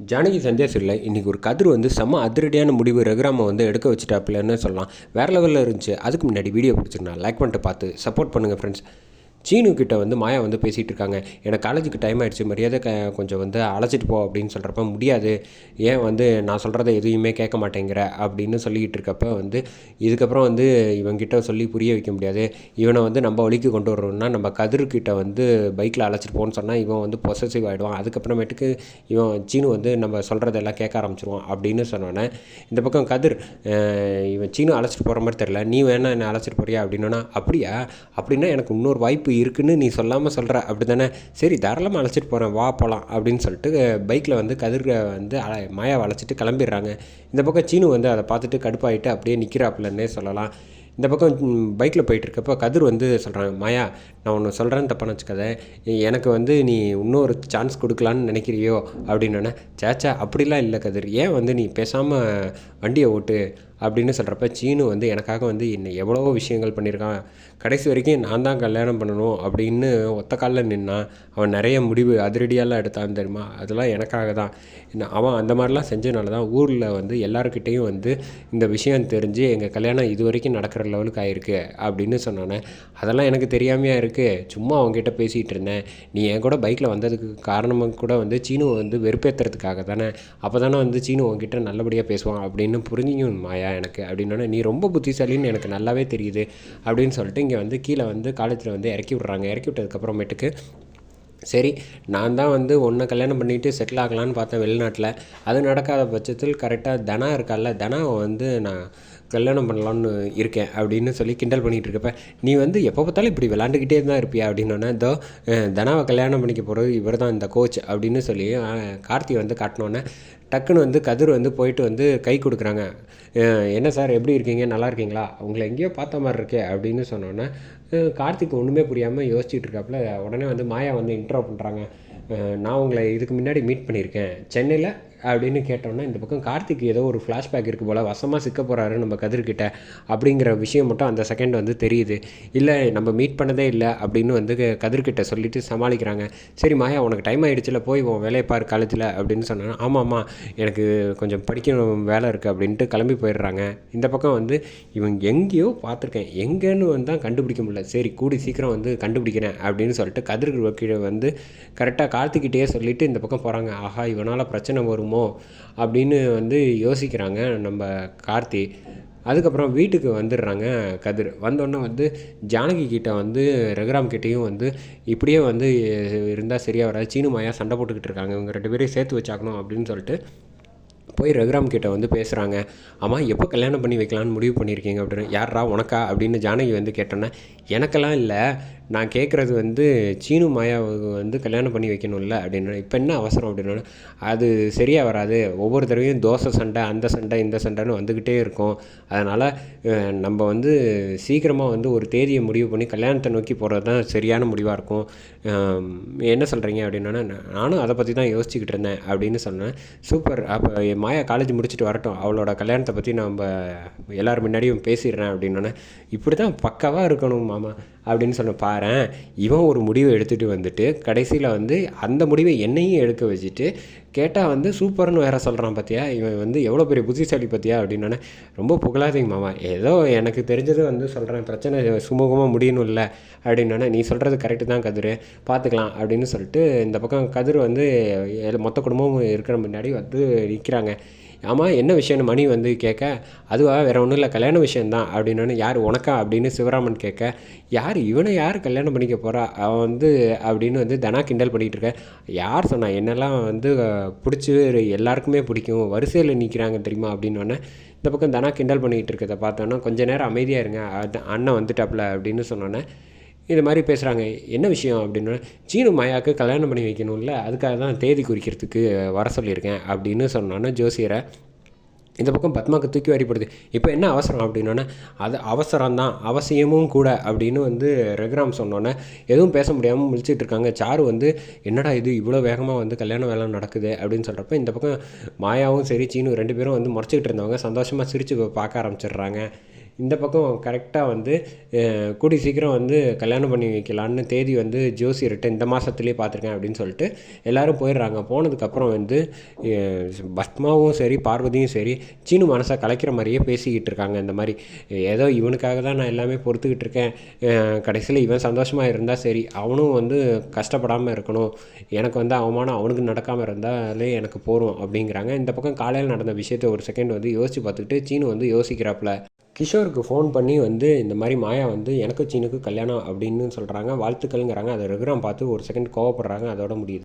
ஜானகி சந்தேஷில் இன்றைக்கி ஒரு கதிர் வந்து செம்ம அதிரடியான முடிவு ரகுராமை வந்து எடுக்க வச்சுட்டாப்புலன்னு சொல்லலாம். வேறு லெவலில் இருந்துச்சு. அதுக்கு முன்னாடி வீடியோ பிடிச்சிருந்தா லைக் பண்ணிட்டு பார்த்து சப்போர்ட் பண்ணுங்கள் ஃப்ரெண்ட்ஸ் சீனு கிட்ட வந்து மாயா வந்து பேசிகிட்டு இருக்காங்க. எனக்கு காலேஜுக்கு டைம் ஆயிடுச்சு. மரியாதை க கொஞ்சம் வந்து அழைச்சிட்டு போ அப்படின்னு சொல்கிறப்ப முடியாது. ஏன் வந்து நான் சொல்கிறத எதையுமே கேட்க மாட்டேங்கிற அப்படின்னு சொல்லிக்கிட்டு இருக்கப்ப வந்து இதுக்கப்புறம் வந்து இவங்கிட்ட சொல்லி புரிய வைக்க முடியாது. இவனை வந்து நம்ம வழிக்கு கொண்டு வரணும்னா நம்ம கதிர்கிட்ட வந்து பைக்கில் அழைச்சிட்டு போன்னு சொன்னால் இவன் வந்து பொசசிவ் ஆகிடுவான் அதுக்கப்புறமேட்டுக்கு இவன் சீனு வந்து நம்ம சொல்கிறதெல்லாம் கேட்க ஆரம்பிச்சிருவான் அப்படின்னு சொன்னோன்னே இந்த பக்கம் கதிர் இவன் சீனு அழைச்சிட்டு போகிற மாதிரி தெரில நீ வேணா என்னை அழைச்சிட்டு போறியா அப்படின்னா அப்படியா? அப்படின்னா எனக்கு இன்னொரு வாய்ப்பு இருக்குன்னு நீ சொல்லாமல் சொல்கிற அப்படி தானே சரி தாராளமாக அழைச்சிட்டு போகிறேன் வா போகலாம் அப்படின்னு சொல்லிட்டு பைக்கில் வந்து கதிர்க வந்து மாயாவை அழைச்சிட்டு கிளம்பிடுறாங்க. இந்த பக்கம் சீனு வந்து அதை பார்த்துட்டு கடுப்பாயிட்டு அப்படியே நிற்கிறாப்புலன்னே சொல்லலாம். இந்த பக்கம் பைக்கில் போயிட்டுருக்கப்போ கதிர் வந்து சொல்கிறாங்க மாயா நான் ஒன்று சொல்கிறேன்னு தப்பான வச்சுக்காத. எனக்கு வந்து நீ இன்னொரு சான்ஸ் கொடுக்கலான்னு நினைக்கிறியோ? அப்படின்னோடனே சேச்சா அப்படிலாம் இல்லை கதிர். ஏன் வந்து நீ பேசாமல் வண்டியை ஓட்டு? அப்படின்னு சொல்கிறப்ப சீனு வந்து எனக்காக வந்து என்னை எவ்வளவோ விஷயங்கள் பண்ணியிருக்கான். கடைசி வரைக்கும் நான் தான் கல்யாணம் பண்ணணும் அப்படின்னு ஒத்த காலில் நின்னான் அவன் நிறைய முடிவு அதிரடியாலாம் எடுத்தான் தெரியுமா? அதெல்லாம் எனக்காக தான். அவன் அந்த மாதிரிலாம் செஞ்சதுனால தான் ஊரில் வந்து எல்லாருக்கிட்டேயும் வந்து இந்த விஷயம் தெரிஞ்சு எங்கள் கல்யாணம் இது வரைக்கும் நடக்கிற லெவலுக்கு ஆயிருக்கு அப்படின்னு சொன்னானே. அதெல்லாம் எனக்கு தெரியாமையாக இருக்குது சும்மா அவங்ககிட்ட பேசிகிட்டு இருந்தேன். நீ என் கூட பைக்கில் வந்ததுக்கு காரணமாக கூட வந்து சீனு வந்து வெறுப்பேற்றுறதுக்காக தானே. அப்போ தானே வந்து சீனு உங்ககிட்ட நல்லபடியாக பேசுவான் அப்படின்னு புரிஞ்சுக்கணும் மாயா. எனக்கு அப்படின்னோடனே நீ ரொம்ப புத்திசாலின்னு எனக்கு நல்லாவே தெரியுது அப்படின்னு சொல்லிட்டு இங்கே வந்து கீழே வந்து காலேஜில் வந்து இறக்கி விட்றாங்க. இறக்கி விட்டதுக்கப்புறமேட்டுக்கு சரி நான் தான் வந்து ஒன்றை கல்யாணம் பண்ணிட்டு செட்டில் ஆகலான்னு பார்த்தேன் வெளிநாட்டில். அது நடக்காத பட்சத்தில் கரெக்டாக தனா இருக்கால்ல தனாவை வந்து நான் கல்யாணம் பண்ணலான்னு இருக்கேன் அப்படின்னு சொல்லி கிண்டல் பண்ணிகிட்டு இருக்கப்ப நீ வந்து எப்போ பார்த்தாலும் இப்படி விளாண்டுக்கிட்டே தான் இருப்பியா? அப்படின்னோடனே இதோ தனாவை கல்யாணம் பண்ணிக்க போகிறது இவர் தான் இந்த கோச் அப்படின்னு சொல்லி கார்த்தி வந்து காட்டினோன்னே டக்குன்னு வந்து கதிர் வந்து போயிட்டு வந்து கை கொடுக்குறாங்க. என்ன சார் எப்படி இருக்கீங்க? நல்லா இருக்கீங்களா? உங்களை எங்கேயோ பார்த்த மாதிரி இருக்கே அப்படின்னு சொன்னோன்னே கார்த்திக் ஒன்றுமே புரியாமல் யோசிச்சுட்டு இருக்காப்புல உடனே வந்து மாயா வந்து இன்ட்ரோ பண்ணுறாங்க நான் உங்களை இதுக்கு முன்னாடி மீட் பண்ணியிருக்கேன். சென்னையில் அப்படின்னு கேட்டோன்னா இந்த பக்கம் கார்த்திக் ஏதோ ஒரு ஃப்ளாஷ்பேக் இருக்குது போல் வசமாக சிக்க போகிறாரு நம்ம கதிர்கிட்ட அப்படிங்கிற விஷயம் மட்டும் அந்த செகண்ட் வந்து தெரியுது. இல்லை நம்ம மீட் பண்ணதே இல்லை அப்படின்னு வந்து கதிர்கிட்ட சொல்லிட்டு சமாளிக்கிறாங்க. சரி மாயா உனக்கு டைம் ஆகிடுச்சுல போய் உன் வேலையை பாரு காலேஜில் அப்படின்னு சொன்னாங்க ஆமாம் ஆமாம் எனக்கு கொஞ்சம் படிக்கணும் வேலை இருக்குது அப்படின்ட்டு கிளம்பி போயிடுறாங்க. இந்த பக்கம் வந்து இவன் எங்கேயோ பார்த்துருக்கேன். எங்கேன்னு வந்து தான் கண்டுபிடிக்க முடியல. சரி கூடி சீக்கிரம் வந்து கண்டுபிடிக்கிறேன் அப்படின்னு சொல்லிட்டு கதிர் கீழே வந்து கரெக்டாக கார்த்திக்கிட்டே சொல்லிவிட்டு இந்த பக்கம் போகிறாங்க ஆஹா இவனால் பிரச்சனை வரும். அப்படின்னு வந்து யோசிக்கிறாங்க நம்ம கார்த்தி. அதுக்கப்புறம் வீட்டுக்கு வந்துடுறாங்க கதிர். வந்தோடனே வந்து ஜானகி கிட்ட வந்து ரகுராம் கிட்டேயும் வந்து இப்படியே வந்து இருந்தால் சரியாக வராது. சீனு மாயா சண்டை போட்டுக்கிட்டு இருக்காங்க. இவங்க ரெண்டு பேரையும் சேர்த்து வச்சாக்கணும் அப்படின்னு சொல்லிட்டு போய் ரகுராம் கிட்ட வந்து பேசுகிறாங்க ஆமாம் எப்போ கல்யாணம் பண்ணி வைக்கலான்னு முடிவு பண்ணியிருக்கீங்க? அப்படின்னு. யாரா உனக்கா? அப்படின்னு ஜானகி வந்து கேட்டோன்னே எனக்கெல்லாம் இல்லை. நான் கேட்குறது வந்து சீனு மாயாவுக்கு வந்து கல்யாணம் பண்ணி வைக்கணும்ல. அப்படின்னு. இப்போ என்ன அவசரம்? அப்படின்னா. அது சரியாக வராது. ஒவ்வொரு தடவையும் தோசை சண்டை அந்த சண்டை இந்த சண்டைன்னு வந்துக்கிட்டே இருக்கும். அதனால் நம்ம வந்து சீக்கிரமாக வந்து ஒரு தேதியை முடிவு பண்ணி கல்யாணத்தை நோக்கி போகிறது தான் சரியான முடிவாக இருக்கும். என்ன சொல்கிறீங்க அப்படின்னா நானும் அதை பற்றி தான் யோசிச்சுக்கிட்டு இருந்தேன். அப்படின்னு சொன்னேன். சூப்பர். அப்போ மாயா காலேஜ் முடிச்சுட்டு வரட்டும். அவளோட கல்யாணத்தை பற்றி நம்ம எல்லோரும் முன்னாடியும் பேசிடுறேன் அப்படின்னோடனே இப்படி தான் பக்காவாக இருக்கணும் மாமா. அப்படின்னு சொன்ன பாரேன் இவன் ஒரு முடிவை எடுத்துகிட்டு வந்துட்டு கடைசியில் வந்து அந்த முடிவை என்னையும் எடுக்க வச்சுட்டு கேட்டால் வந்து சூப்பர்னு வேற சொல்கிறான் பார்த்தியா இவன் வந்து எவ்வளோ பெரிய புத்திசாலி பார்த்தியா அப்படின்னோடனே ரொம்ப புகழாதீங்க மாமா. ஏதோ எனக்கு தெரிஞ்சது வந்து சொல்கிறேன் பிரச்சனை சுமூகமாக முடியணும்ல அப்படின்னோடனே நீ சொல்கிறது கரெக்டு தான் கதிர். பார்த்துக்கலாம் அப்படின்னு சொல்லிட்டு இந்த பக்கம் கதிர் வந்து மொத்த குடும்பமும் இருக்கிற முன்னாடி வந்து நிற்கிறாங்க ஆமாம் என்ன விஷயம்னு மணி வந்து கேட்க அதுவா வேறு ஒன்றும் இல்லை கல்யாண விஷயந்தான் அப்படின்னு யார் உனக்கா அப்படின்னு சிவராமன் கேட்க யார் இவனை யார் கல்யாணம் பண்ணிக்க போகிறா அவன் வந்து அப்படின்னு வந்து தனா கிண்டல் பண்ணிகிட்டு இருக்க. யார் சொன்னா என்னெல்லாம் வந்து பிடிச்சி எல்லாருக்குமே பிடிக்கும் வரிசையில் நிற்கிறாங்க தெரியுமா அப்படின்னோடனே இந்த பக்கம் தனா கிண்டல் பண்ணிகிட்டு இருக்கிறத பார்த்தோன்னா கொஞ்சம் நேரம் அமைதியாக இருங்க அண்ணன் வந்துட்டாப்புல அப்படின்னு சொன்னோன்னே இது மாதிரி பேசுகிறாங்க என்ன விஷயம் அப்படின்னா சீனு மாயாவுக்கு கல்யாணம் பண்ணி வைக்கணும்ல அதுக்காக தான் தேதி குறிக்கிறதுக்கு வர சொல்லியிருக்கேன் அப்படின்னு சொன்னோன்னே ஜோசியரை இந்த பக்கம் பத்மாவுக்கு தூக்கி வாரிப்படுது. இப்போ என்ன அவசரம் அப்படின்னோடனே அது அவசரம்தான் அவசியமும் கூட அப்படின்னு வந்து ரகுராம் சொன்னோன்னே எதுவும் பேச முடியாமல் முழிச்சிட்டு இருக்காங்க. சாரு வந்து என்னடா இது இவ்வளோ வேகமாக வந்து கல்யாண வேலை நடக்குது? அப்படின்னு சொல்கிறப்ப இந்த பக்கம் மாயாவும் சரி சீனு ரெண்டு பேரும் வந்து முறைச்சிக்கிட்டு இருந்தவங்க சந்தோஷமாக சிரித்து பார்க்க ஆரம்பிச்சிடுறாங்க. இந்த பக்கம் கரெக்டாக வந்து கூடி சீக்கிரம் வந்து கல்யாணம் பண்ணி வைக்கலான்னு தேதி வந்து ஜோசியர்கிட்ட இந்த மாதத்துலேயே பார்த்துருக்கேன் அப்படின்னு சொல்லிட்டு எல்லாரும் போயிடுறாங்க. போனதுக்கப்புறம் வந்து பத்மாவும் சரி பார்வதியும் சரி சீனு மனசை கலைக்கிற மாதிரியே பேசிக்கிட்டு இருக்காங்க. இந்த மாதிரி ஏதோ இவனுக்காக தான் நான் எல்லாமே பொறுத்துக்கிட்டு இருக்கேன். கடைசியில் இவன் சந்தோஷமாக இருந்தால் சரி அவனும் வந்து கஷ்டப்படாமல் இருக்கணும். எனக்கு வந்து அவமானம் அவனுக்கு நடக்காமல் இருந்தாலே எனக்கு போகிறோம் அப்படிங்கிறாங்க. இந்த பக்கம் காலையில் நடந்த விஷயத்த ஒரு செகண்ட் வந்து யோசித்து பார்த்துக்கிட்டு சீனு வந்து யோசிக்கிறாப்புல. கிஷோருக்கு ஃபோன் பண்ணி வந்து இந்த மாதிரி மாயா வந்து எனக்கு சீனுக்கு கல்யாணம் அப்படின்னு சொல்கிறாங்க வாழ்த்துக்கள்ங்கிறாங்க. அதை ரகுராம் பார்த்து ஒரு செகண்ட் கோவப்படுறாங்க. அதோட முடியுது.